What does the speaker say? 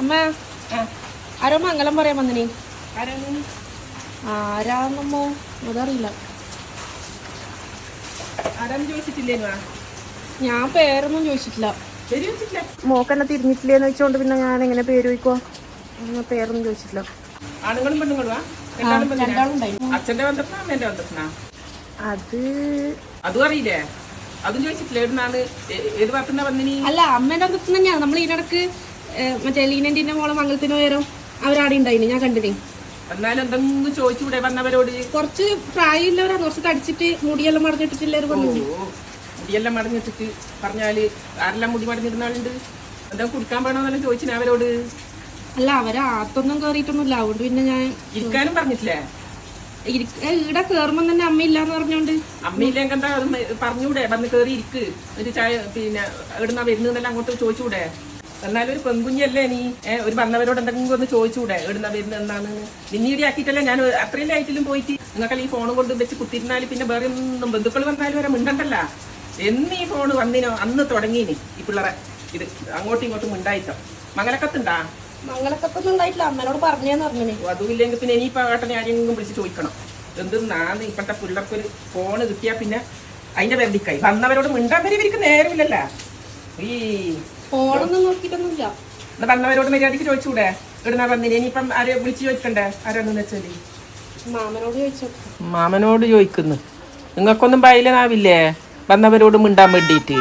അമ്മ ആരോ മംഗലം പറയാൻ വന്നിനി? ആരാന്നമ്മോ? അതറിയില്ല. ഞാൻ പേരൊന്നും ചോദിച്ചിട്ടില്ല. മോക്കെന്നെ തിരിഞ്ഞിട്ടില്ലേന്ന് വെച്ചോണ്ട് പിന്നെ ഞാൻ എങ്ങനെ പേര് ചോദിക്കുവാ? പേരൊന്നും ചോദിച്ചിട്ടില്ല. ആണുങ്ങളും? രണ്ടാളും അച്ഛന്റെ അമ്മേന്റെ അത് അതും അറിയില്ലേ? അതും ചോദിച്ചിട്ടില്ല. ഏത് ഭാഗത്തുനിന്നാ വന്നിനി? അല്ല അമ്മേന്റെ അടുത്ത് തന്നെയാണ് നമ്മൾ ഇതിനിടക്ക് മറ്റേ ലീനന്റിന്റെ മോളെ മംഗലത്തിന് ഉയരം അവരാടെ ഉണ്ടായിന് ഞാൻ കണ്ടിന്. എന്നാലും എന്തെങ്കിലും ചോദിച്ചുകൂടെ വന്നവരോട്? കുറച്ച് പ്രായമില്ലവരാണ് കുറച്ച് തടിച്ചിട്ട് മുടിയെല്ലാം മടഞ്ഞിട്ടിട്ടില്ല മുടിയെല്ലാം മടഞ്ഞിട്ടിട്ട് പറഞ്ഞാൽ ആരെല്ലാം മുടി മടഞ്ഞിരുന്ന ആളുണ്ട് എന്താ കുടിക്കാൻ വേണമെന്നെല്ലാം ചോദിച്ചിന് അവരോട്? അല്ല അവരെ ആത്തൊന്നും കയറിയിട്ടൊന്നുമില്ല അതുകൊണ്ട് പിന്നെ ഞാൻ ഇരിക്കാനും പറഞ്ഞിട്ടില്ലേ? ഇവിടെ കേറുമ്പോ തന്നെ അമ്മയില്ലാന്ന് പറഞ്ഞോണ്ട്. അമ്മയില്ലെങ്കിൽ എന്താ പറഞ്ഞൂടെ? വന്ന് കേറി ഇരിക്ക്. ഒരു ചായ പിന്നെ എവിടുന്നാ വരുന്നതെല്ലാം അങ്ങോട്ട് ചോദിച്ചുകൂടെ എന്നാലും ഒരു പെൺകുഞ്ഞല്ലേ നീ? ഒരു വന്നവരോട് എന്തെങ്കിലും ഒന്ന് ചോദിച്ചുകൂടെ എവിടുന്ന വരുന്നത് എന്നാണ് നിന്നീടി ആക്കിയിട്ടല്ലേ ഞാൻ അത്രയും ലൈറ്റിലും പോയിട്ട് നിങ്ങൾക്ക് ഈ ഫോണും കൊണ്ട് വെച്ച് കുത്തിരുന്നാൽ പിന്നെ വേറെ ഒന്നും ബന്ധുക്കൾ വന്നാലും വരെ മിണ്ടണ്ടല്ല. എന്ന് ഈ ഫോൺ വന്നിനോ? അന്ന് തുടങ്ങീനി ഈ പിള്ളേരെ. ഇത് അങ്ങോട്ടും ഇങ്ങോട്ടും മിണ്ടായിട്ടോ? മംഗലക്കത്തുണ്ടാ? മംഗലക്കത്തൊന്നും ഉണ്ടായിട്ടില്ല. അമ്മനോട് പറഞ്ഞേന്ന് പറഞ്ഞേ അതുമില്ലെങ്കിൽ പിന്നെ ഇനിയിപ്പോ ഏട്ടനെ ആരെങ്കിലും വിളിച്ച് ചോദിക്കണം. എന്തെന്നാന്ന് ഇപ്പോഴത്തെ പിള്ളേർക്ക് ഒരു ഫോണ് കിട്ടിയാ പിന്നെ അതിന്റെ വെറുതിക്കായി വന്നവരോട് മിണ്ടാൻ വരെ ഇവർക്ക് നേരമില്ലല്ല. ഈ എന്നാ വന്നവരോട് മര്യാദയ്ക്ക് ചോദിച്ചൂടെ? ഇടുന്ന വന്നിന് ഇനിയിപ്പം ആരെ വിളിച്ചു ചോദിക്കണ്ടേ? ആരാണെന്ന് വെച്ചാൽ? മാമനോട് ചോദിച്ചു മാമനോട് ചോദിക്കുന്നു. നിങ്ങൾക്കൊന്നും ബയലനാവില്ലേ വന്നവരോട് മിണ്ടാൻ വേണ്ടിയിട്ട്.